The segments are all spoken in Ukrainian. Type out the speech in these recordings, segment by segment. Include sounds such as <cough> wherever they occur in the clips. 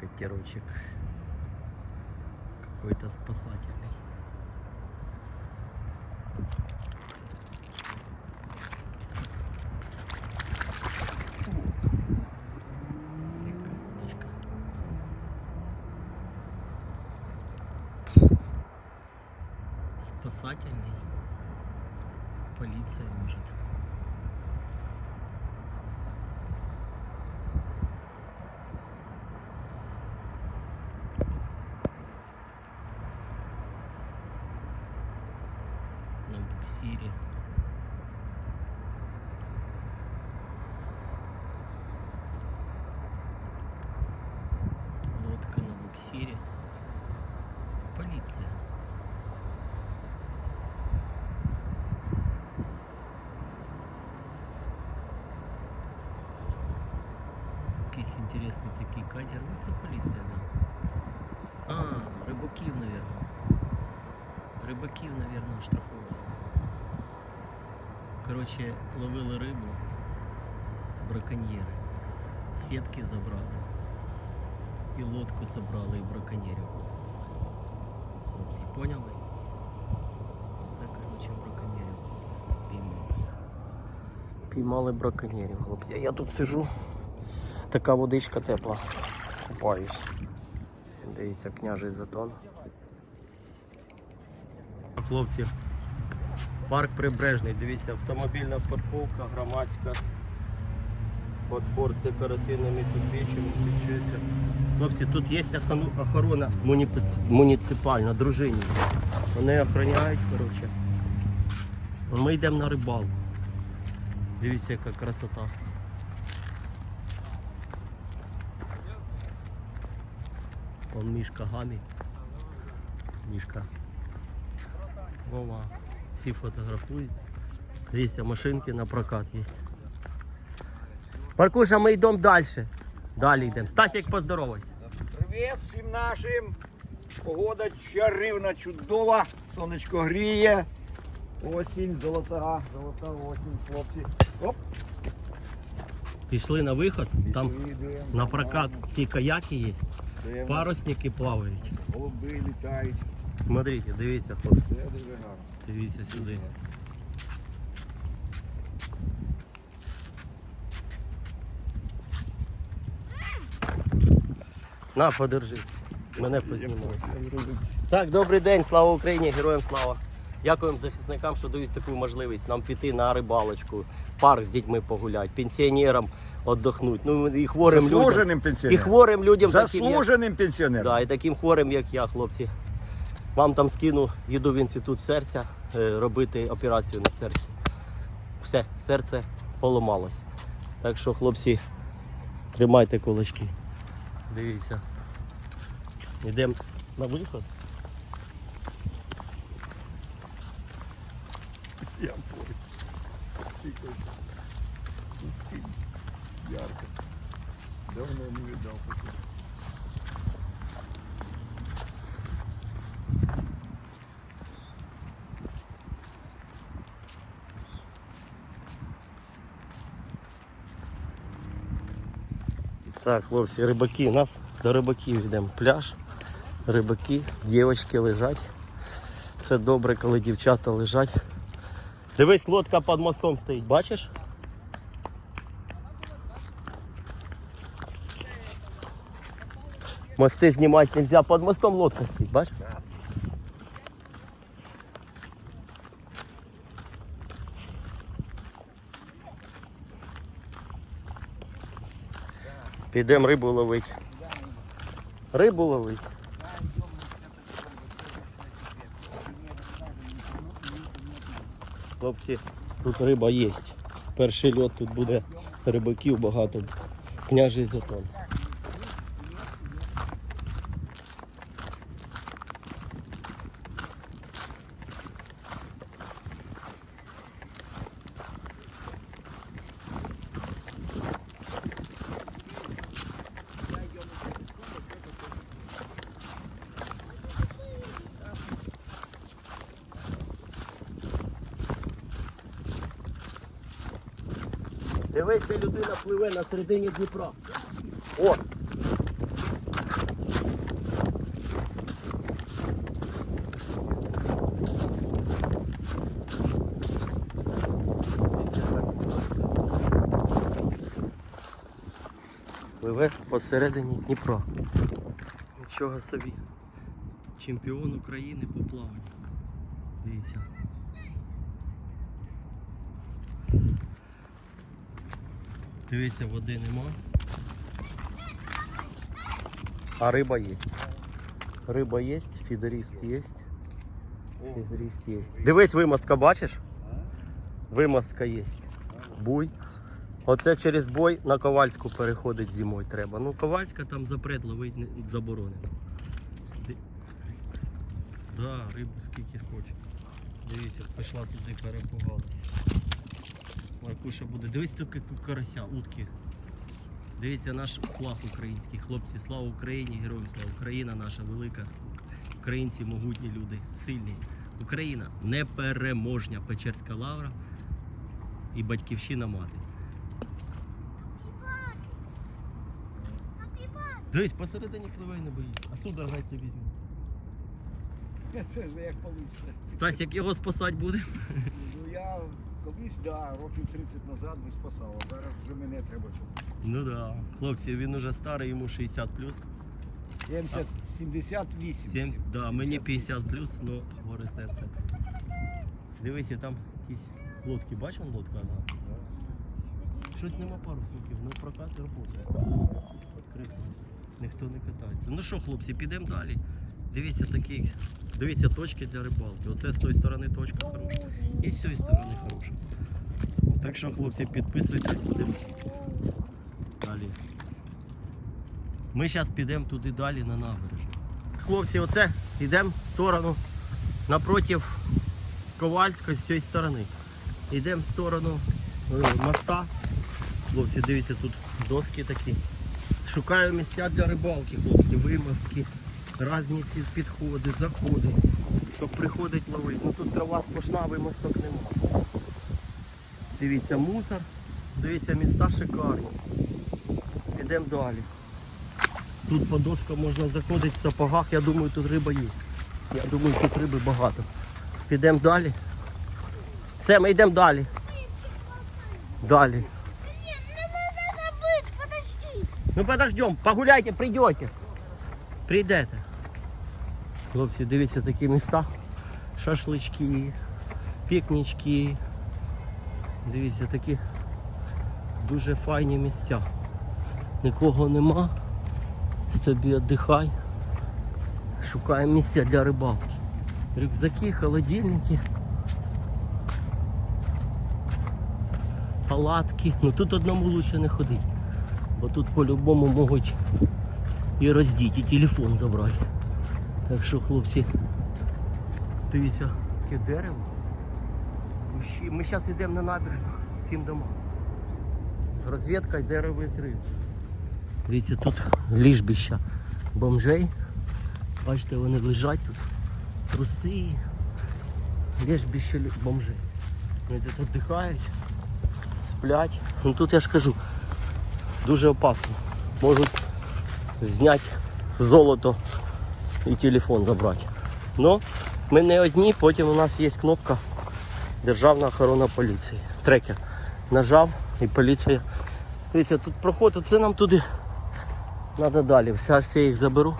Катерочек. Какой-то спасательный. Спасательный. Полиция может. Полиция. Якийсь інтересний такий катер. Ну це поліція, да. А, рибаків, наверное. Рибаків, наверное, штрафували. Короче, ловили рибу браконьєри. Сітки забрали. І лодку забрали, і браконьєрів посадили. Хлопці, поняли? Це, короче, браконьєрів піймали. Піймали браконьєрів, хлопці. Я тут сижу. Така водичка тепла. Купаюсь. Дивіться, княжий затон. Хлопці, парк прибережний, дивіться, автомобільна парковка, громадська. Подбор з декоративними посвідченнями. Хлопці, тут є охорона муніципальна, дружині. Вони охороняють, коротше. Ми йдемо на рибалку. Дивіться, яка красота. Вон мішка гамі. Мішка. Вова. Всі фотографують. Дивіться, машинки на прокат є. Паркуша, ми йдемо далі. Далі йдемо. Стасік, поздоровайся. Привіт всім нашим. Погода чарівна, чудова, сонечко гріє. Осінь, золота, золота осінь, хлопці. Оп, Пішли на виход. Там йдемо. на прокат ці каяки є. Це в нас Парусники плавають. Голуби літають. Смотрите, дивіться, хлопці. Це дуже гарно. Дивіться сюди. На, подержи. Мене познімай. Так, добрий день, слава Україні, героям слава. Дякуємо захисникам, що дають таку можливість нам піти на рибалочку, парк з дітьми погуляти, пенсіонерам віддохнути. Ну і хворим людям. Заслуженим І пенсіонером. хворим людям таким, як Заслуженим пенсіонером. Да, і таким хворим, як я, хлопці. Вам там скину, їду в інститут серця е, робити операцію на серці. Все, серце поламалось. Так що, хлопці, тримайте кулачки. Дивіться. Йдемо на виход. Я в формі. Тільки тут ярко. Давно не видав такого. Так, хлопці, рибаки, нас до рибаків йдемо. Пляж, рибаки, дівчатки лежать. Це добре, коли дівчата лежать. Дивись, лодка під мостом стоїть, бачиш? Мости знімати нельзя, під мостом лодка стоїть, бачиш? Підемо рибу ловити. Рибу ловити. Хлопці, тут риба є. Перший льот тут буде рибаків багато. Княжий затон. Дивися людина пливе на середині Дніпра. О! Пливе посередині Дніпра. Нічого собі. Чемпіон України по плаванню. Дивіться, води нема. А риба є. Риба є, фідеріст є. Фідеріст є. Дивись, вимостка бачиш? Вимостка є. Буй. Оце через бой на Ковальську переходить зимою треба. Ну, Ковальська там запрет ловить не- заборонено. Да, рибу скільки хоче. Дивіться, пішла туди, перепугалась. Маркуша буде. Дивись тільки карася, утки. Дивіться наш флаг український. Хлопці, слава Україні, героям слава Україна наша велика. Українці могутні люди, сильні. Україна непереможня Печерська лавра і батьківщина мати. Дивись, посередині пливе не боїться. А сюди гайся візьме. Це ж як вийде. Стась, як його спасати буде? Ну я колись, да, років 30 назад би спасав, а зараз вже мене треба спасати. Ну да. Хлопці, він уже старий, йому 60 плюс. 70, 78. 7, да, мені 50 плюс, ну горе серце. Дивися, там якісь лодки, бачив лодка? Да? Щось нема парусників, ну прокат робота. Відкрито. Ніхто не катається. Ну що, хлопці, підемо далі. Дивіться такі, дивіться точки для рибалки. Оце з тої сторони точка хороша. І з цієї сторони хороша. Так що, хлопці, підписуйтесь, підемо далі. Ми зараз підемо туди далі на набережну. Хлопці, оце йдемо в сторону напротив Ковальська з цієї сторони. Йдемо в сторону е, моста. Хлопці, дивіться, тут доски такі. Шукаю місця для рибалки, хлопці, вимостки, різні ці підходи, заходи. Щоб приходить ловити. Ну тут трава сплошна, вимосток нема. Дивіться, мусор, дивіться, міста шикарні. Підемо далі. Тут по доскам можна заходити в сапогах, я думаю, тут риба є. Я думаю, тут риби багато. Підемо далі. Все, ми йдемо далі. Далі. Ну подождем, погуляйте, прийдете. Прийдете. Хлопці, дивіться такі міста. Шашлички, пікнічки. Дивіться такі дуже файні місця. Нікого нема. Собі віддихай. Шукаємо місця для рибалки. Рюкзаки, холодильники. Палатки. Ну тут одному лучше не ходить. Бо тут по-любому можуть і роздіти, і телефон забрати. Так що, хлопці, дивіться, яке дерево. Ми зараз йдемо на набережну цим домам. Розвідка і дерево риб. Дивіться, тут ліжбища бомжей. Бачите, вони лежать тут. Труси. Ліжбище лі- бомжей. Вони тут віддихають, сплять. Ну тут я ж кажу, дуже опасно. Можуть зняти золото і телефон забрати. Ну, ми не одні, потім у нас є кнопка Державна охорона поліції. Трекер. Нажав і поліція. Дивіться, тут проход, це нам туди. Треба далі. Зараз я їх заберу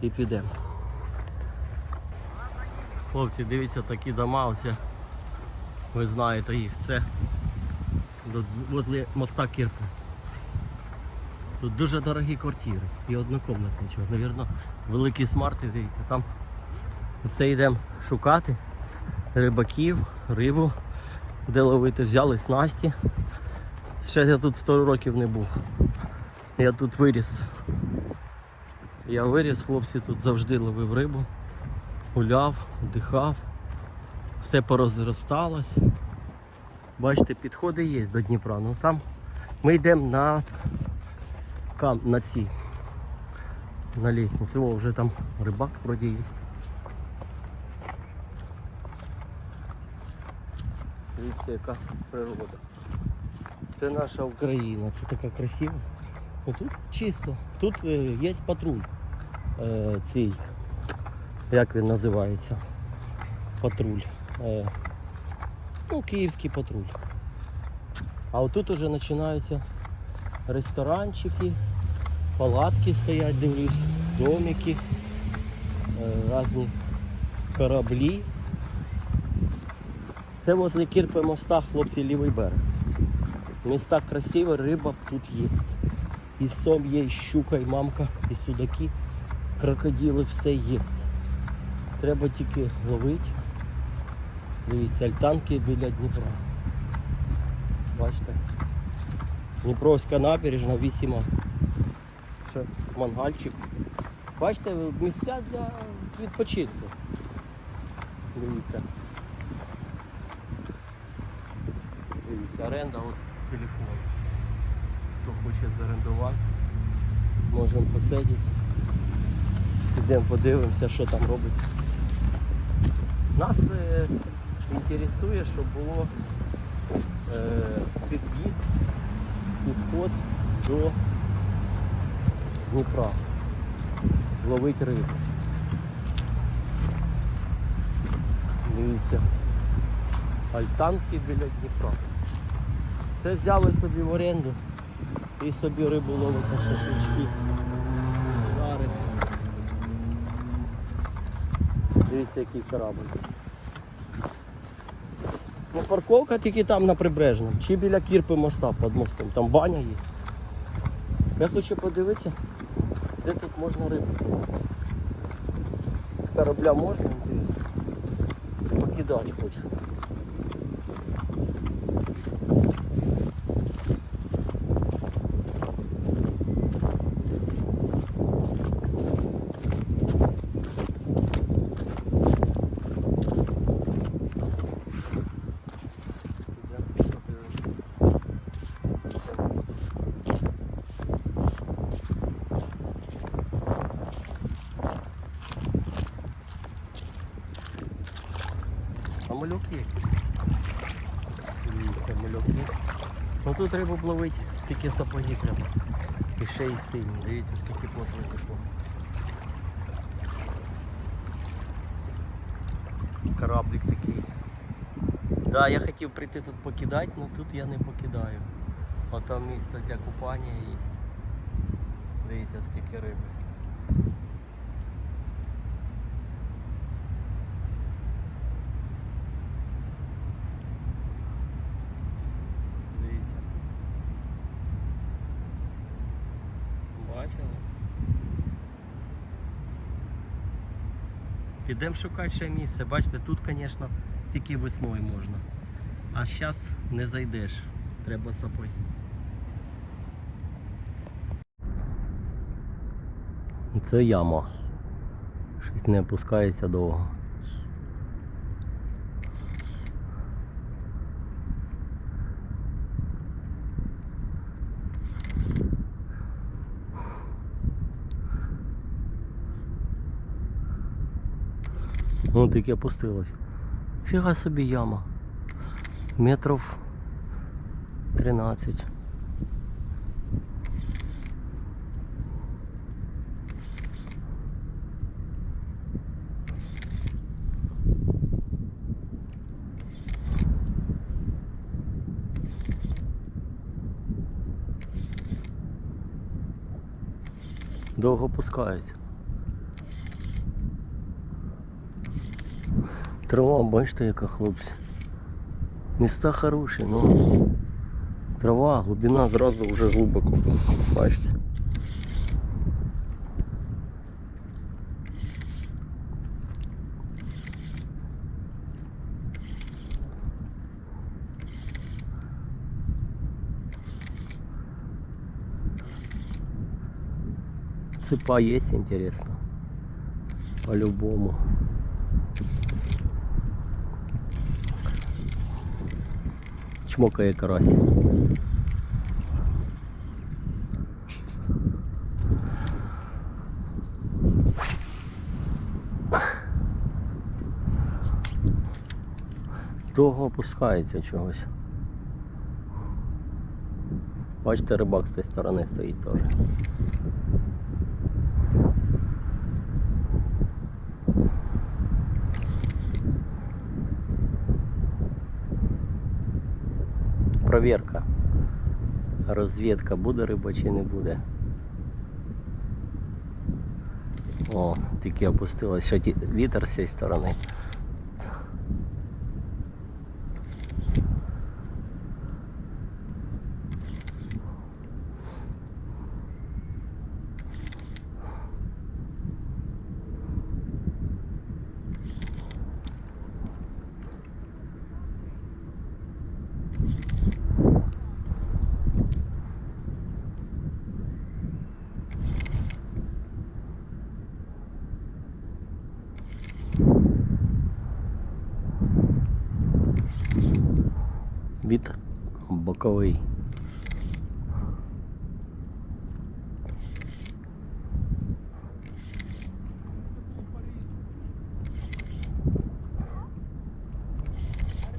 і підемо. Хлопці, дивіться такі дома, оце. Ви знаєте їх. Це возле моста Кірпи. Тут дуже дорогі квартири і однокомнатні. чого. Великі смарти, дивіться, там це йдемо шукати рибаків, рибу, де ловити. Взяли снасті. Ще я тут 100 років не був. Я тут виріс. Я виріс, хлопці тут завжди ловив рибу, гуляв, дихав, все порозросталось. Бачите, підходи є до Дніпра. Ну там ми йдемо на на ці на лестниці. О, вже там рибак вроді є. Дивіться, яка природа. Це наша Україна, це така красива. Тут чисто. Тут е, є патруль. Е, цей, як він називається? Патруль. Е, ну, київський патруль. А отут уже починаються ресторанчики, палатки стоять, дивлюсь, домики, е, різні кораблі. Це возле Кірпи моста, хлопці, лівий берег. Міста красиві, риба тут є. І сом є, і щука, і мамка, і судаки, крокодили, все є. Треба тільки ловити. Дивіться, альтанки біля Дніпра. Бачите? Дніпровська набережна, вісіма. Ще мангальчик. Бачите, місця для відпочинку. Дивіться. Дивіться, оренда от телефон. Хто хоче зорендувати, можемо посидіти. Підемо подивимося, що там робиться. Нас е, інтересує, щоб було е, під'їзд, підход до Дніпра. Ловить рибу. Дивіться. Альтанки біля Дніпра. Це взяли собі в оренду і собі рибу ловить на шашлички. Жарить. Дивіться, який корабль. Ну, парковка тільки там на прибережному. Чи біля Кірпи моста під мостом. Там баня є. Я хочу подивитися, де тут можно рыбу? С корабля можно, интересно? Покидать хочу. А мальок є. Дивіться, мальок є. Ну тут рибу б ловить, тільки сапоги треба. І ще й сині. Дивіться, скільки плотно пішло. Кораблик такий. Да, я хотів прийти тут покидати, але тут я не покидаю. А там місце для купання є. Дивіться, скільки риби. Підемо шукати ще місце. Бачите, тут, звісно, тільки весною можна. А зараз не зайдеш. Треба сапоги. Це яма. Щось не опускається довго. Вон таки опустилось. Фіга собі яма. Метрів 13. Довго опускається. Трава, бачите, яка хлопці. Міста хороші, ну. Трава, глибина зразу вже глибоко. Бачите. Цепа есть интересно. По-любому. Чмокає карась. Довго опускається чогось. Бачите, рибак з тієї сторони стоїть теж. Проверка, Розвідка буде риба чи не буде. О, тільки опустилось, що вітер з цієї сторони.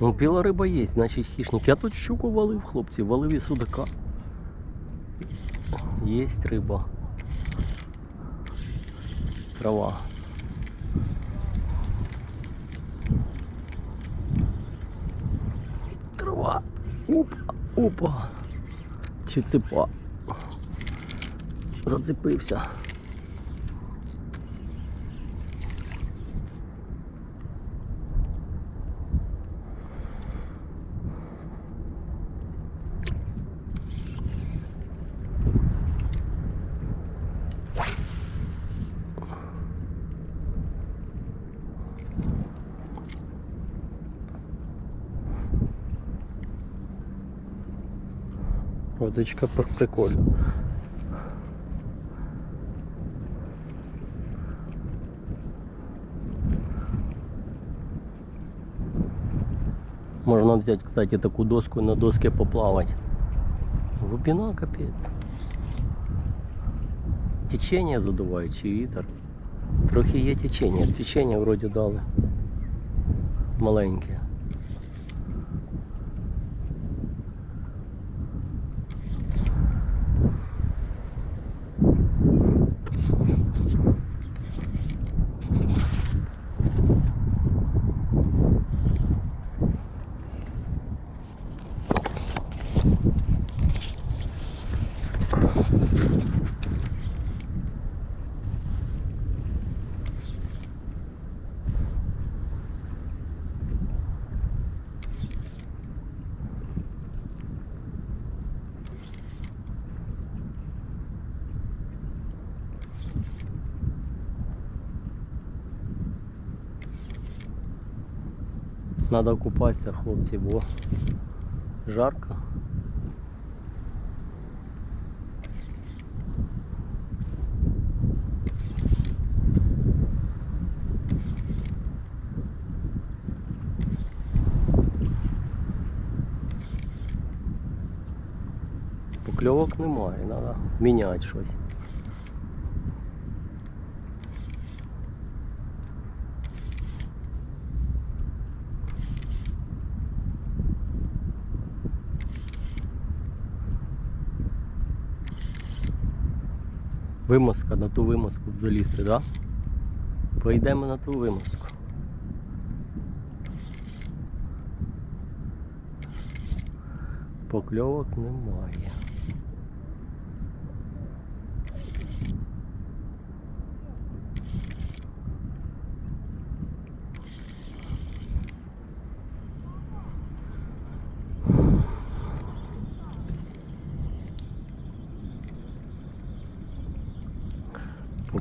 Ну, піла риба є, значить хищник. Я тут щуку валив, хлопці, валив і судака. Єсть риба. Трава. Трава. Опа, опа. Чи ципа. Зацепився. Водичка пр- прикольна. Можно взять, кстати, такую доску и на доске поплавать. Глубина капец. Течение задуває чи вітер. Трохи є течення. Течення вроді дали. Маленьке. Надо купатися, хлопці, бо жарко. Покльовок немає, треба міняти щось. Вимазка на ту вимазку залізти, так? Да? Пойдемо на ту вимазку. Покльовок немає.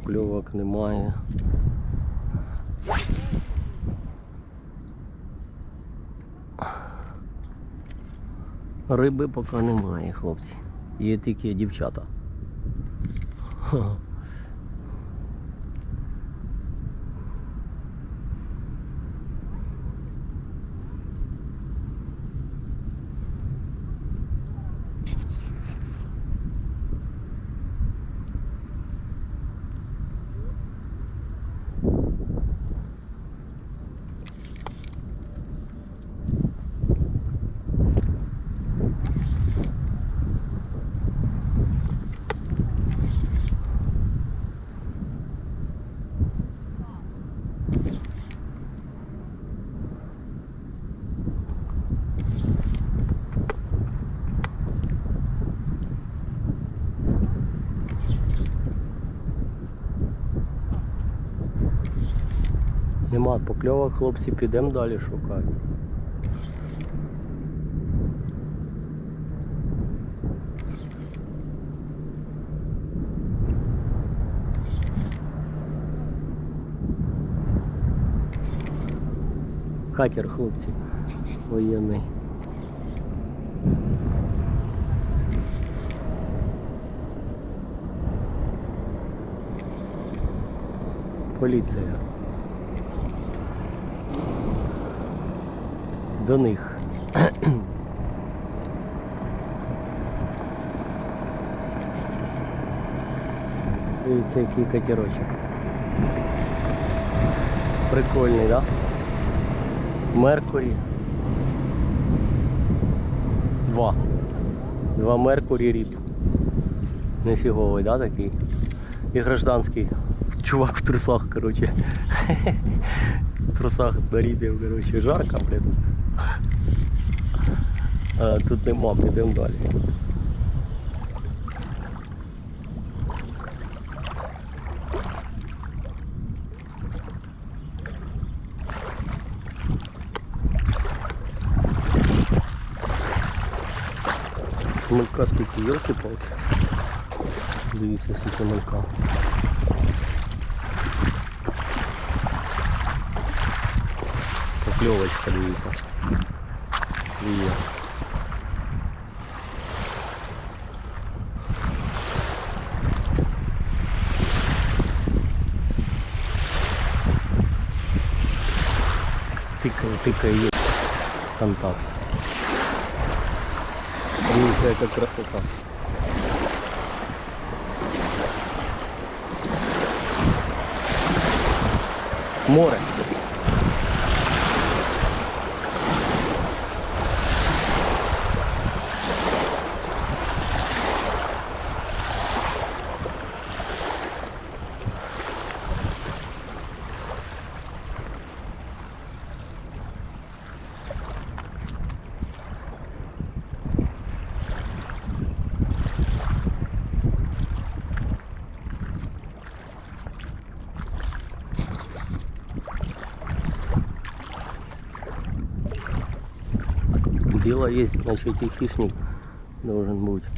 Покльовок немає. Риби поки немає, хлопці. Є тільки дівчата. Нема покльовок, хлопці, підемо далі шукати. Катер, хлопці, воєнний. Поліція. До них. Дивіться, який катерочок. Прикольний, да? Меркурі. Два. Два Меркурі ріп. Нефіговий, да, такий? І гражданський. Чувак в трусах, короче. <laughs> В трусах на рібі, короче, жарко, блин. А, тут нема, підемо далі. Малька скільки йолки палки Дивіться, скільки малька. Покльовочка, дивіться. Є. Тикає, тикає, є контакт. Дивіться, яка красота. Море. Дело есть, значит и хищник должен быть.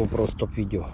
GoPro стоп відео.